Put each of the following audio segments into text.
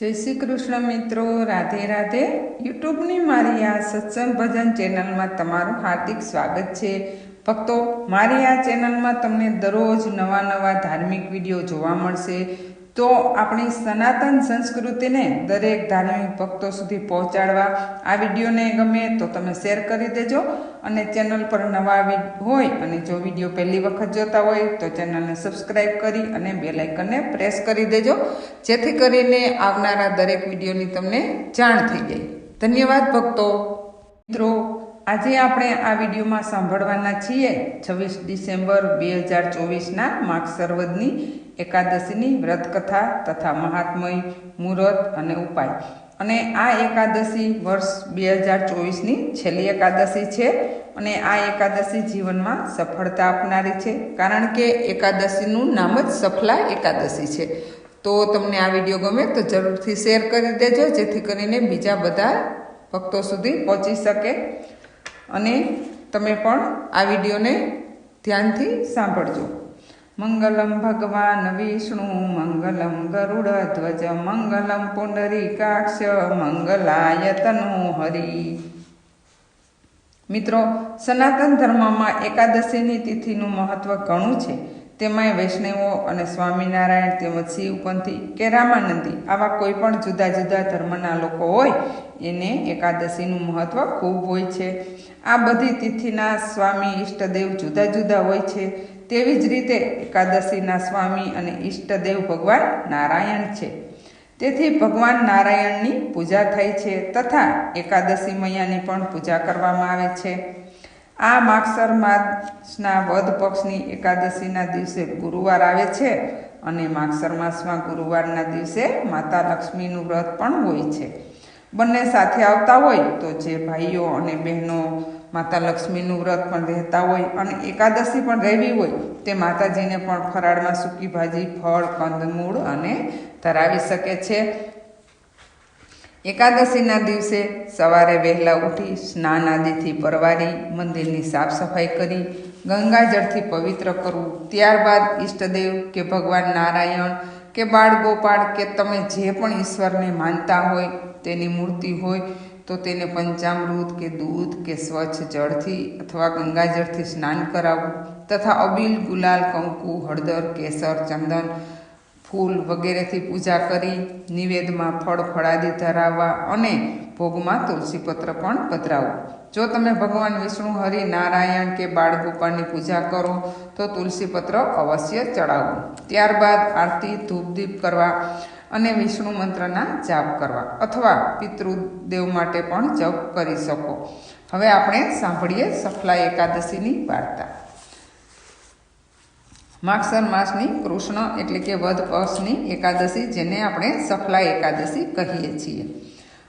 જય શ્રી કૃષ્ણ મિત્રો, રાધે રાધે. યુટ્યુબની મારી આ સત્સંગ ભજન ચેનલમાં તમારું હાર્દિક સ્વાગત છે. ભક્તો, મારી આ ચેનલમાં તમને દરરોજ નવા નવા ધાર્મિક વીડિયો જોવા મળશે. તો આપણી સનાતન સંસ્કૃતિને દરેક ધાર્મિક ભક્તો સુધી પહોંચાડવા આ વિડીયોને ગમે તો તમે શેર કરી દેજો અને ચેનલ પર નવા હોય અને જો વીડિયો પહેલી વખત જોતા હોય તો ચેનલને સબસ્ક્રાઈબ કરી અને બે લાઇકનને પ્રેસ કરી દેજો, જેથી કરીને આવનારા દરેક વિડીયોની તમને જાણ થઈ જાય. ધન્યવાદ ભક્તો. મિત્રો આજે આપણે આ વિડીયોમાં સાંભળવાના છીએ છવ્વીસ ડિસેમ્બર બે હજાર ચોવીસના માઘ સરવદની એકાદશીની વ્રતકથા તથા મહાત્મય મુહૂર્ત અને ઉપાય. અને આ એકાદશી વર્ષ બે હજાર ચોવીસની છેલ્લી એકાદશી છે અને આ એકાદશી જીવનમાં સફળતા આપનારી છે. કારણ કે એકાદશીનું નામ જ સફલા એકાદશી છે. તો તમને આ વીડિયો ગમે તો જરૂરથી શેર કરી દેજો, જેથી કરીને બીજા બધા ભક્તો સુધી પહોંચી શકે. અને તમે પણ આ વિડીયોને ધ્યાનથી સાંભળજો. મંગલમ ભગવાન વિષ્ણુ, મંગલમ ગરુડ ધ્વજ, મંગલમ પુંડરીકાક્ષ મંગલાય મંગલાયતનો હરી. મિત્રો, સનાતન ધર્મમાં એકાદશીની તિથિનું મહત્વ ઘણું છે. તેમાંય વૈષ્ણવો અને સ્વામિનારાયણ તેમજ શિવપંથી કે રામાનંદી આવા કોઈ પણ જુદા જુદા ધર્મના લોકો હોય, એને એકાદશીનું મહત્વ ખૂબ હોય છે. આ બધી તિથિના સ્વામી ઈષ્ટદેવ જુદા જુદા હોય છે. તેવી જ રીતે એકાદશીના સ્વામી અને ઈષ્ટદેવ ભગવાન નારાયણ છે. તેથી ભગવાન નારાયણની પૂજા થાય છે તથા એકાદશી મૈયાની પણ પૂજા કરવામાં આવે છે. આ માગસર માસના વધ પક્ષની એકાદશીના દિવસે ગુરુવાર આવે છે અને માગસર માસમાં ગુરુવારના દિવસે માતા લક્ષ્મીનું વ્રત પણ હોય છે. બંને સાથે આવતા હોય તો જે ભાઈઓ અને બહેનો માતા લક્ષ્મીનું વ્રત પણ રહેતા હોય અને એકાદશી પણ રહેવી હોય તે માતાજીને પણ ફરાળમાં સૂકી ભાજી, ફળ કંદમૂળ અને ધરાવી શકે છે. એકાદશીના દિવસે સવારે વહેલા ઉઠી સ્નાન આદિથી પરવારી મંદિરની સાફ સફાઈ કરી ગંગાજળથી પવિત્ર કરવું ત્યારબાદ ઈષ્ટદેવ કે ભગવાન નારાયણ કે બાળ ગોપાળ કે તમે જે પણ ઈશ્વરને માનતા હોય તેની મૂર્તિ હોય, તો તેને પંચામૃત કે દૂધ કે સ્વચ્છ જળથી અથવા ગંગાજળથી સ્નાન કરાવવું તથા અબીલ ગુલાલ, કંકુ, હળદર, કેસર, ચંદન ફૂલ વગેરેથી પૂજા કરી, નિવેદમાં ફળ ફળાદી ધરાવવા અને ભોગમાં તુલસીપત્ર પણ પધરાવવું જો તમે ભગવાન વિષ્ણુ હરિ નારાયણ કે બાળગોપાળની પૂજા કરો, તો તુલસીપત્ર અવશ્ય ચડાવવું ત્યારબાદ આરતી, ધૂપદીપ કરવા અને વિષ્ણુ મંત્રના જાપ કરવા અથવા પિતૃદેવ માટે પણ જપ કરી શકો. હવે આપણે સાંભળીએ સફલા એકાદશીની વાર્તા. માગસર માસની કૃષ્ણ એટલે કે વધ પક્ષની એકાદશી, જેને આપણે સફલા એકાદશી કહીએ છીએ.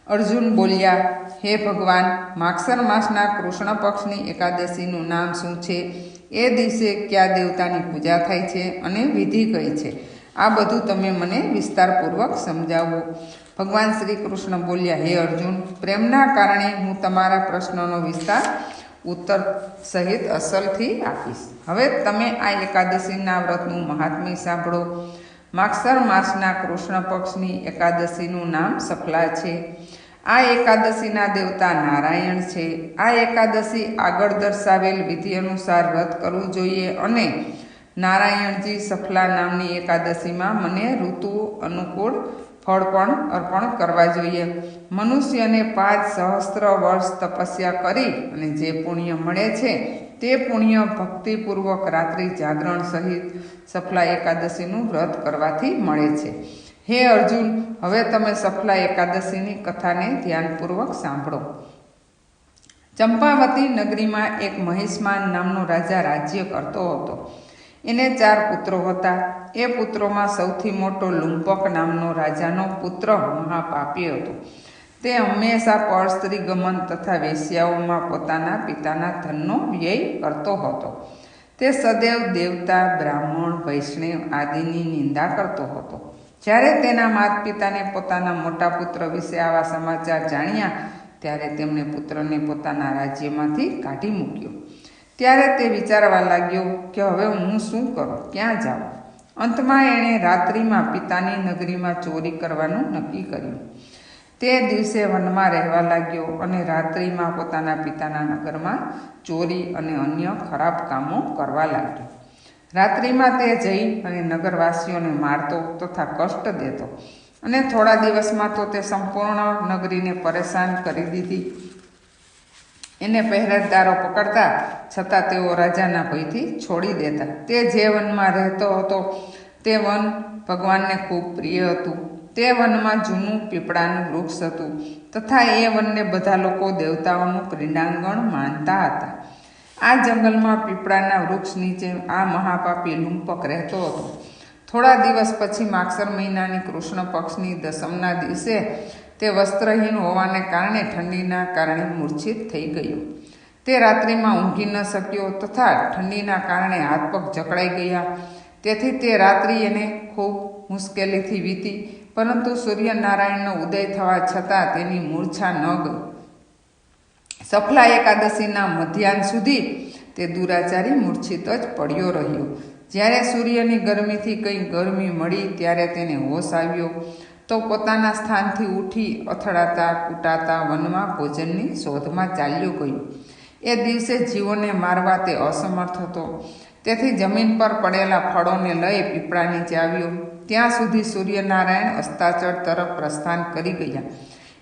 અર્જુન બોલ્યા, હે ભગવાન, માગસર માસના કૃષ્ણ પક્ષની એકાદશીનું નામ શું છે? એ દિવસે કયા દેવતાની પૂજા થાય છે અને વિધિ કઈ છે? આ બધું તમે મને વિસ્તારપૂર્વક સમજાવો. ભગવાન શ્રી કૃષ્ણ બોલ્યા, હે અર્જુન, પ્રેમના કારણે હું તમારા પ્રશ્નનો વિસ્તાર ઉત્તર સહિત અસલથી આપીશ. હવે તમે આ એકાદશીના વ્રતનું મહાત્મ્ય સાંભળો. માક્ષર માસના કૃષ્ણ પક્ષની એકાદશીનું નામ સફલા છે. આ એકાદશીના દેવતા નારાયણ છે. આ એકાદશી આગળ દર્શાવેલ વિધિ અનુસાર વ્રત કરવું જોઈએ અને નારાયણજી સફલા નામની એકાદશીમાં મને ઋતુ અનુકૂળ ફળ પણ અર્પણ કરવા જોઈએ. મનુષ્યને પાંચ સહસ્ત્ર વર્ષ તપસ્યા કરી અને જે પુણ્ય મળે છે, તે પુણ્ય ભક્તિપૂર્વક રાત્રિ જાગરણ સહિત સફલા એકાદશીનું વ્રત કરવાથી મળે છે. હે અર્જુન, હવે તમે સફલા એકાદશીની કથાને ધ્યાનપૂર્વક સાંભળો. ચંપાવતી નગરીમાં એક મહેશમાન નામનો રાજા રાજ્ય કરતો હતો. એને ચાર પુત્રો હતા. એ પુત્રોમાં સૌથી મોટો લુંપક નામનો રાજાનો પુત્ર મહાપાપી હતો. તે હંમેશા પરસ્ત્રી ગમન તથા વેશ્યાઓમાં પોતાના પિતાના ધનનો વ્યય કરતો હતો. તે સદૈવ દેવતા, બ્રાહ્મણ, વૈષ્ણવ આદિની નિંદા કરતો હતો. જ્યારે તેના માતા પિતાને પોતાના મોટા પુત્ર વિશે આવા સમાચાર જાણ્યા, ત્યારે તેમણે પુત્રને પોતાના રાજ્યમાંથી કાઢી મૂક્યો. ત્યારે તે વિચારવા લાગ્યો કે હવે હું શું કરું? ક્યાં જાઉં? અંતમાં એણે રાત્રિમાં પિતાની નગરીમાં ચોરી કરવાનું નક્કી કર્યું. તે દિવસે વનમાં રહેવા લાગ્યો અને રાત્રિમાં પોતાના પિતાના નગરમાં ચોરી અને અન્ય ખરાબ કામો કરવા લાગ્યો. રાત્રિમાં તે જઈ અને નગરવાસીઓને મારતો તથા કષ્ટ દેતો અને થોડા દિવસમાં તો તે સંપૂર્ણ નગરીને પરેશાન કરી દીધી. એને પહેરેદારો પકડતા, છતાં તેઓ રાજાના ભયથી છોડી દેતા. તે જે વનમાં રહેતો હતો, તે વન ભગવાનને ખૂબ પ્રિય હતું. તે વનમાં જૂનું પીપળાનું વૃક્ષ હતું, તથા એ વનને બધા લોકો દેવતાઓનું ક્રીડાંગણ માનતા હતા. આ જંગલમાં પીપળાના વૃક્ષ નીચે આ મહાપાપી લુંપક રહેતો હતો. થોડા દિવસ પછી માક્ષર મહિનાની કૃષ્ણ પક્ષની દસમના દિવસે તે વસ્ત્રહીન હોવાને કારણે ઠંડીના કારણે મૂર્છિત થઈ ગયો. તે રાત્રિમાં ઊંઘી ન શક્યો તથા ઠંડીના કારણે હાથ પગ જકડાઈ ગયા. તેથી તે રાત્રિ એને ખૂબ મુશ્કેલીથી વીતી, પરંતુ સૂર્યનારાયણનો ઉદય થવા છતાં તેની મૂર્છા ન ગઈ. સફલા એકાદશીના મધ્યાહન સુધી તે દુરાચારી મૂર્છિત જ પડ્યો રહ્યો. જ્યારે સૂર્યની ગરમીથી કંઈ ગરમી મળી ત્યારે તેને હોશ આવ્યો. તો પોતાના સ્થાનથી ઉઠી અથડાતા, કૂટાતા, વનમાં ભોજનની શોધમાં ચાલ્યો ગયો. એ દિવસે જીવોને મારવા તે અસમર્થ હતો. તેથી જમીન પર પડેલા ફળોને લઈ પીપળા નીચે ત્યાં સુધી સૂર્યનારાયણ અસ્તાચળ તરફ પ્રસ્થાન કરી ગયા.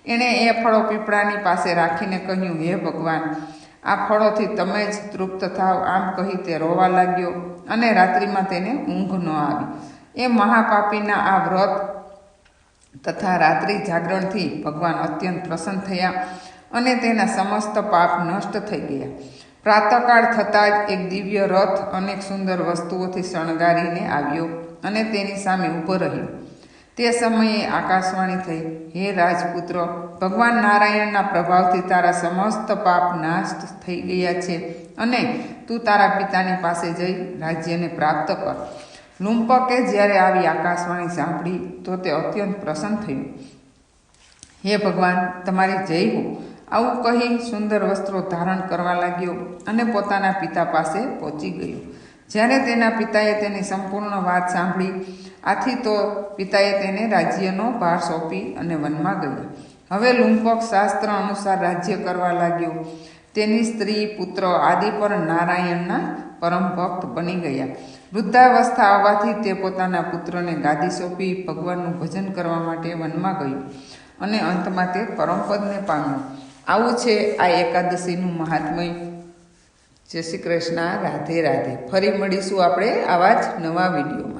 એણે એ ફળો પીપળાની પાસે રાખીને કહ્યું, હે ભગવાન, આ ફળોથી તમે જ તૃપ્ત થાવ. આમ કહી તે રોવા લાગ્યો અને રાત્રિમાં તેને ઊંઘ ન આવી. એ મહાપાપીના આ વ્રત તથા રાત્રિ જાગરણથી ભગવાન અત્યંત પ્રસન્ન થયા અને તેના સમસ્ત પાપ નષ્ટ થઈ ગયા. પ્રાતકાળ થતાં જ એક દિવ્ય રથ અનેક સુંદર વસ્તુઓથી શણગારીને આવ્યો અને તેની સામે ઊભો રહ્યો. તે સમયે આકાશવાણી થઈ, હે રાજપુત્ર, ભગવાન નારાયણના પ્રભાવથી તારા સમસ્ત પાપ નાશ થઈ ગયા છે અને તું તારા પિતાની પાસે જઈ રાજ્યને પ્રાપ્ત કર. લુંપકે જ્યારે આવી આકાશવાણી સાંભળી, તો તે અત્યંત પ્રસન્ન થયું. હે ભગવાન, તમારી જય હો. આવું કહી સુંદર વસ્ત્રો ધારણ કરવા લાગ્યો અને પોતાના પિતા પાસે પહોંચી ગયો. જ્યારે તેના પિતાએ તેની સંપૂર્ણ વાત સાંભળી, આથી તો પિતાએ તેને રાજ્યનો ભાર સોંપી અને વનમાં ગયો. હવે લુંપક શાસ્ત્ર અનુસાર રાજ્ય કરવા લાગ્યો. તેની સ્ત્રી, પુત્ર આદિ પર નારાયણના પરમ ભક્ત બની ગયા. વૃદ્ધાવસ્થા આવવાથી તે પોતાના પુત્રને ગાદી સોંપી ભગવાનનું ભજન કરવા માટે વનમાં ગયું અને અંતમાં તે પરમપદને પામ્યો. આવું છે આ એકાદશીનું મહાત્મય. જય શ્રી કૃષ્ણ. રાધે રાધે. ફરી મળીશું આપણે આવા જ નવા વીડિયો